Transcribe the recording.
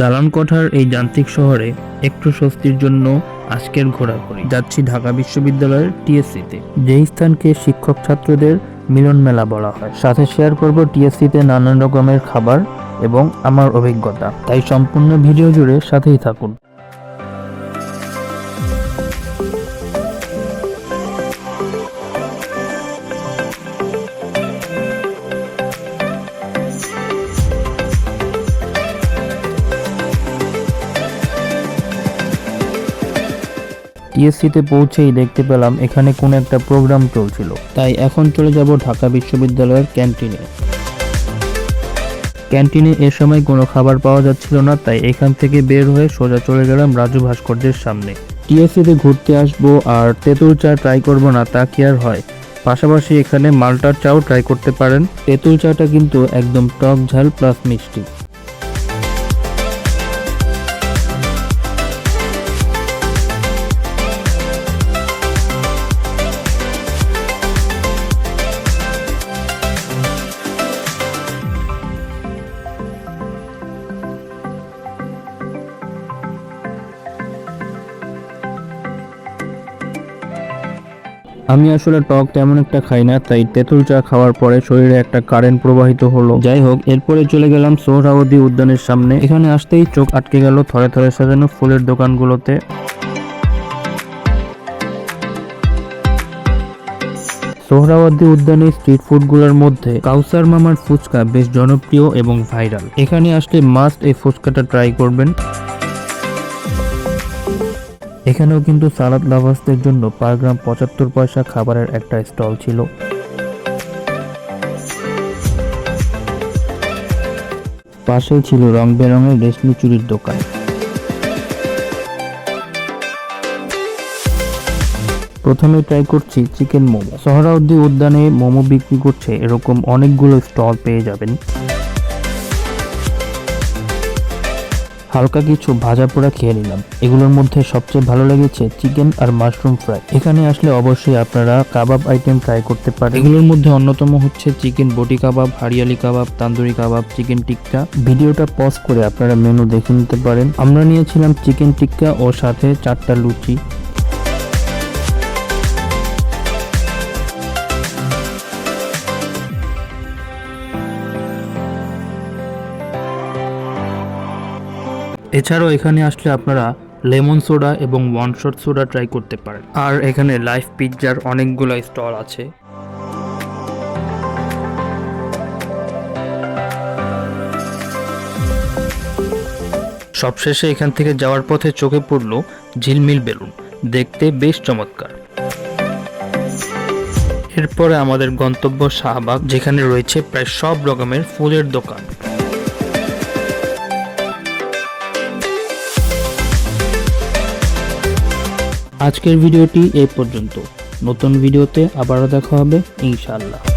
দালান কোঠার এই যান্ত্রিক শহরে একটু স্বস্তির জন্য আজকের ঘোরাঘুরি। যাচ্ছি ঢাকা বিশ্ববিদ্যালয়ের টিএসসিতে। যেই স্থানকে শিক্ষক ছাত্রদের মিলন মেলা বলা হয়। সাথে শেয়ার করব টিএসসিতে নানান রকমের খাবার এবং আমার অভিজ্ঞতা। তাই সম্পূর্ণ ভিডিও জুড়ে সাথেই থাকুন। টিএসসিতে পৌঁছেই দেখতে পেলাম এখানে কোনো একটা প্রোগ্রাম চলছিল। তাই এখন চলে যাব ঢাকা বিশ্ববিদ্যালয়ের ক্যান্টিনে ক্যান্টিনে এ সময় কোনো খাবার পাওয়া যাচ্ছিল না, তাই এখান থেকে বের হয়ে সোজা চলে গেলাম রাজু ভাস্কর্যের সামনে। টিএসসিতে ঘুরতে আসব আর তেঁতুল চা ট্রাই করব না, তা কি আর হয়? পাশাপাশি এখানে মালটার চাও ট্রাই করতে পারেন। তেঁতুল চাটা কিন্তু একদম টক ঝাল প্লাস মিষ্টি। আমি আসলে টক তেমন একটা খাই না, তাই তেঁতুল চা খাওয়ার পরে শরীরে একটা কারেন্ট প্রবাহিত হলো। যাই হোক, এরপরে চলে গেলাম সোহরাওয়ার্দী উদ্যানের সামনে। এখানে আসতেই চোখ আটকে গেল থরে থরে সাজানো ফুলের দোকানগুলোতে। সোহরাওয়ার্দী উদ্যানে স্ট্রিট ফুডগুলোর মধ্যে কাউসার মামার ফুচকা বেশ জনপ্রিয় এবং ভাইরাল। এখানে আসলে মাস্ট এই ফুচকাটা ট্রাই করবেন। এখানেও কিন্তু সালাদ লাভার্সদের জন্য পার গ্রাম পঁচাত্তর পয়সা খাবারের একটা স্টল ছিল। পাশেই ছিল রং বেরঙের রেশমি চুরির দোকান। প্রথমে ট্রাই করছি চিকেন মোমো। সহরাউদ্দি উদ্যানে মোমো বিক্রি করছে এরকম অনেকগুলো স্টল পেয়ে যাবেন। হালকা কিছু ভাজা পোড়া খেয়ে নিলাম। এগুলোর মধ্যে সবচেয়ে ভালো লেগেছে চিকেন আর মাশরুম ফ্রাই। এখানে আসলে অবশ্যই আপনারা কাবাব আইটেম ট্রাই করতে পারেন। এগুলোর মধ্যে অন্যতম হচ্ছে চিকেন বটি কাবাব, হারিয়ালি কাবাব, তান্দুরি কাবাব, চিকেন টিক্কা। ভিডিওটা পজ করে আপনারা মেনু দেখে নিতে পারেন। আমরা নিয়েছিলাম চিকেন টিক্কা ও সাথে চারটা লুচি। এছাড়াও এখানে আসলে আপনারা লেমন সোডা এবং ওয়ান শট সোডা ট্রাই করতে পারেন। আর এখানে লাইভ পিৎজার অনেকগুলো স্টল আছে। সবশেষে এখান থেকে যাওয়ার পথে চোখে পড়ল ঝিলমিল বেলুন। দেখতে বেশ চমৎকার। এরপরে আমাদের গন্তব্য শাহবাগ, যেখানে রয়েছে প্রায় সব রকমের ফুলের দোকান। আজকের ভিডিওটি এই পর্যন্ত। নতুন ভিডিওতে আবারও দেখা হবে ইনশাআল্লাহ।